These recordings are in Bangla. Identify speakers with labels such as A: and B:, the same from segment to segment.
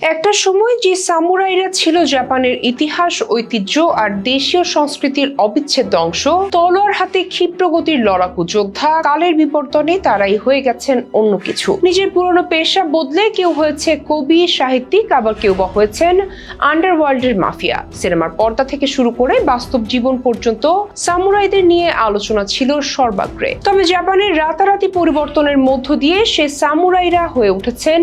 A: একটা সময় যে সামুরাইরা ছিল জাপানের ইতিহাস, ঐতিহ্য আর দেশীয় সংস্কৃতির অবিচ্ছেদ্য অংশ, তলোয়ার হাতে ক্ষিপ্র গতির লড়াকু যোদ্ধা, কালের বিবর্তনে তারাই হয়ে গেছেন অন্য কিছু। নিজের পুরনো পেশা বদলে কেউ হয়েছে কবি, সাহিত্যিক, আবার কেউ বা হয়েছেন আন্ডারওয়ার্ল্ডের মাফিয়া। সিনেমার পর্দা থেকে শুরু করে বাস্তব জীবন পর্যন্ত সামুরাইদের নিয়ে আলোচনা ছিল সর্বাগ্রে। তবে জাপানের রাতারাতি পরিবর্তনের মধ্য দিয়ে সে সামুরাইরা হয়ে উঠেছেন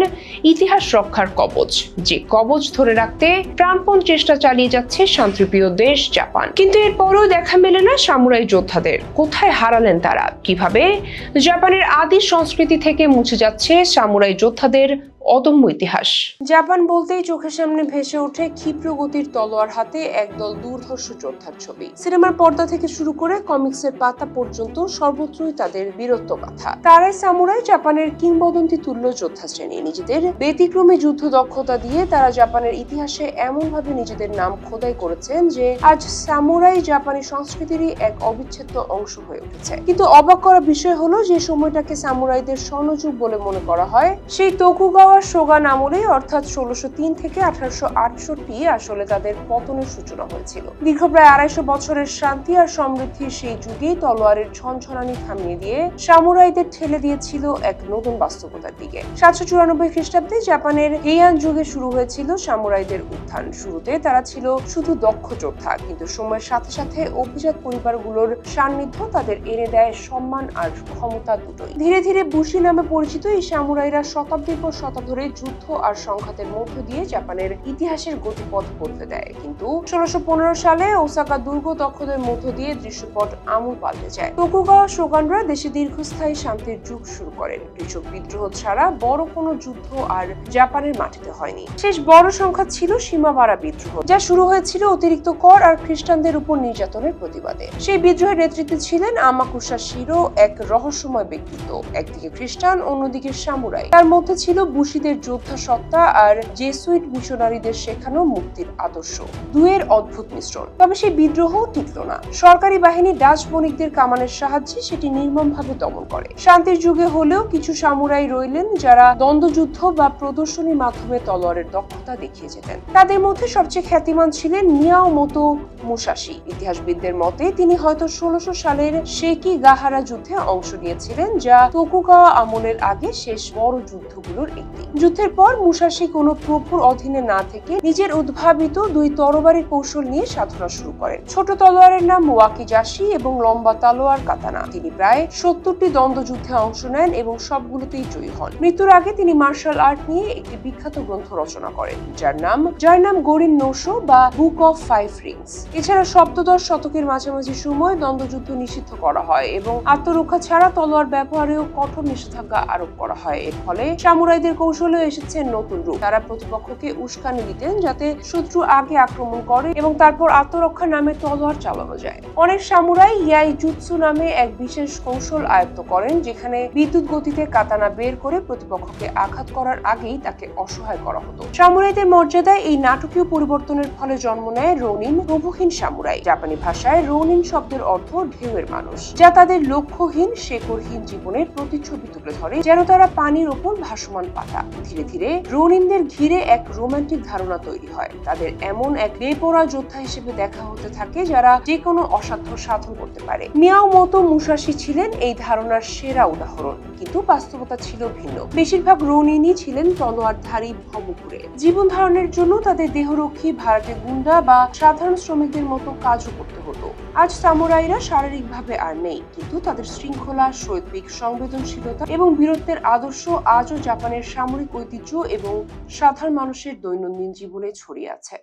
A: ইতিহাস রক্ষার কবচ। যে কবচ ধরে রাখতে প্রাণপণ চেষ্টা চালিয়ে যাচ্ছে শান্তিপ্রিয় দেশ জাপান। কিন্তু এরপরও দেখা মেলে না সামুরাই যোদ্ধাদের। কোথায় হারালেন তারা? কীভাবে? জাপানের আদি সংস্কৃতি থেকে মুছে যাচ্ছে সামুরাই যোদ্ধাদের অদম্য ইতিহাস। জাপান বলতেই চোখের সামনে ভেসে ওঠে ক্ষিপ্র গতির তলোয়ার হাতে একদল দুর্ধর্ষ যোদ্ধার ছবি। সিনেমার পর্দা থেকে শুরু করে কমিক্সের পাতা পর্যন্ত সর্বত্রই তাদের বীরত্ব কথা তারাই সামুরাই জাপানের কিংবদন্তি তুল্য যোদ্ধা শ্রেণি। নিজেদের ব্যতিক্রমী যুদ্ধ দক্ষতা দিয়ে তারা জাপানের ইতিহাসে এমনভাবে নিজেদের নাম খোদাই করেছেন যে আজ সামুরাই জাপানি সংস্কৃতিরই এক অবিচ্ছেদ্য অংশ হয়ে উঠেছে। কিন্তু অবাক করা বিষয় হলো যে সময়টাকে সামুরাইদের স্বর্ণযুগ বলে মনে করা হয়। সেই তোকুগাওয়া সোগান আমলেই অর্থাৎ ষোলোশো তিন থেকে আঠারোশো আটষট্টি আসলে তাদের পতনের সূচনা হয়েছিল। দীর্ঘ প্রায় আড়াইশো বছরের শান্তি আর সমৃদ্ধির সেই যুগেই তলোয়ারের ঝনঝনানি থামিয়ে দিয়ে সামুরাইদের ঠেলে দিয়েছিল এক নতুন বাস্তবতার দিকে। সাতশো চুরানব্বই খ্রিস্টাব্দে জাপানের হেয়ান যুগে শুরু হয়েছিল সামুরাইদের উত্থান। শুরুতে তারা ছিল শুধু দক্ষ যোদ্ধা, কিন্তু সময়ের সাথে সাথে অভিজাত পরিবারগুলোর সান্নিধ্য তাদের এনে দেয় সম্মান আর ক্ষমতা দুটোই। ধীরে ধীরে বুশি নামে পরিচিত এই সামুরাইরা শতাব্দীর পর শতাব্দী ধরে যুদ্ধ আর সংঘাতের মধ্য দিয়ে জাপানের ইতিহাসের গতিপথ বদলে দেয়। কিন্তু ষোলোশো সালে ওসাকা দুর্গ দখলের মধ্য দিয়ে দৃশ্যপট আমূল পাল্টে যায়। তোকুগাওয়া শোগানরা দেশে দীর্ঘস্থায়ী শান্তির যুগ শুরু করেন। কৃষক বিদ্রোহ ছাড়া বড় কোনো যুদ্ধ আর জাপানের মাটিতে হয়নি। শেষ বড় সংখ্যা ছিল সীমাবাড়া বিদ্রোহ, যা শুরু হয়েছিল অতিরিক্ত কর আর খ্রিস্টানদের উপর নির্যাতনের প্রতিবাদে। সেই বিদ্রোহের নেতৃত্বে ছিলেন আমাকুসা শিরো, এক রহস্যময় ব্যক্তিত্ব। একদিকে খ্রিস্টান, অন্যদিকে সামুরাই। তার মধ্যে ছিল বুশিদের যোদ্ধা সত্তা আর জেসুইট মিশনারিদের শেখানো মুক্তির আদর্শ। দুয়ের অদ্ভুত মিশ্রণ। তবে সেই বিদ্রোহ টিকল না। সরকারি বাহিনী ডাচ বণিকদের কামানের সাহায্যে সেটি নির্মমভাবে দমন করে। শান্তির যুগে হলেও কিছু সামুরাই রইলেন যারা দ্বন্দ্বযুদ্ধ বা প্রদর্শনীর মাধ্যমে তলোয়ারের দক্ষতা দেখিয়ে যেতেন। তাদের মধ্যে সবচেয়ে খ্যাতিমান ছিলেন মিয়াও মতো মুসাশি ইতিহাসবিদদের মতে তিনি হয়তো ষোলশো সালের শেকি গাহারা যুদ্ধে অংশ নিয়েছিলেন, যা তোকুগাওয়া আমলের আগে শেষ বড় যুদ্ধগুলোর একটি। যুদ্ধের পর মুসাশি কোনো প্রভুর অধীনে না থেকে নিজের উদ্ভাবিত দুই তরবারির কৌশল নিয়ে সাধনা শুরু করেন। ছোট তলোয়ারের নাম ওয়াকিজাশি এবং লম্বা তালোয়ার কাতানা। তিনি প্রায় সত্তরটি দ্বন্দ্বযুদ্ধে অংশ নেন এবং সবগুলোতেই জয়ী হন। মৃত্যুর আগে তিনি মার্শাল আর্ট নিয়ে একটি বিখ্যাত গ্রন্থ রচনা করেন, যার নাম যার নাম গরিন নৌশো বা বুক অফ ফাইভ রিংস। এছাড়া সপ্তদশ শতকের মাঝামাঝি সময় দ্বন্দ্বযুদ্ধ নিষিদ্ধ করা হয় এবং আত্মরক্ষা ছাড়া তলোয়ার ব্যবহারেও কঠোর নিষেধাজ্ঞা আরোপ করা হয়। এর ফলে সামুরাইদের কৌশলে এসেছে নতুন রূপ। তারা প্রতিপক্ষকে উস্কানি দিতেন যাতে শত্রু আগে আক্রমণ করে এবং তারপর আত্মরক্ষা নামে তলোয়ার চালানো যায়। অনেক সামুরাই ইয়াই জুৎসু নামে এক বিশেষ কৌশল আয়ত্ত করেন, যেখানে বিদ্যুৎ গতিতে কাতানা বের করে প্রতিপক্ষকে আঘাত করার আগেই তাকে অসহায় করা হতো। সামুরাইদের মর্যাদায় এই নাটকীয় পরিবর্তনের ফলে জন্ম নেয় রৌনিন, প্রভুহীন সামুরাই। জাপানি ভাষায় রৌনিন শব্দের অর্থ ঢেউয়ের মানুষ, যা তাদের লক্ষ্যহীন, শেকড়হীন জীবনের প্রতিচ্ছবি তুলে ধরে, যেন তারা পানির ওপর ভাসমান পাতা ধীরে ধীরে রৌনিনদের ঘিরে এক রোমান্টিক ধারণা তৈরি হয়। তাদের এমন এক বেপরা যোদ্ধা হিসেবে দেখা হতে থাকে যারা যে কোনো অসাধ্য সাধন করতে পারে। মিয়াও মতো মুসাশি ছিলেন এই ধারণার সেরা উদাহরণ, কিন্তু বাস্তবতা ছিল ভিন্ন। বেশিরভাগ রৌনিনই ছিলেন তলোয়ারধারী ভবঘুরে জীবন ধারণের জন্য তাদের দেহরক্ষী ভাড়াটে গুন্ডা বা সাধারণ শ্রমিকদের মতো কাজও করতে হতো। আজ সামুরাইরা শারীরিকভাবে আর নেই, কিন্তু তাদের শৃঙ্খলা, শৈল্পিক সংবেদনশীলতা এবং বীরত্বের আদর্শ আজও জাপানের সামরিক ঐতিহ্য এবং সাধারণ মানুষের দৈনন্দিন জীবনে ছড়িয়ে আছে।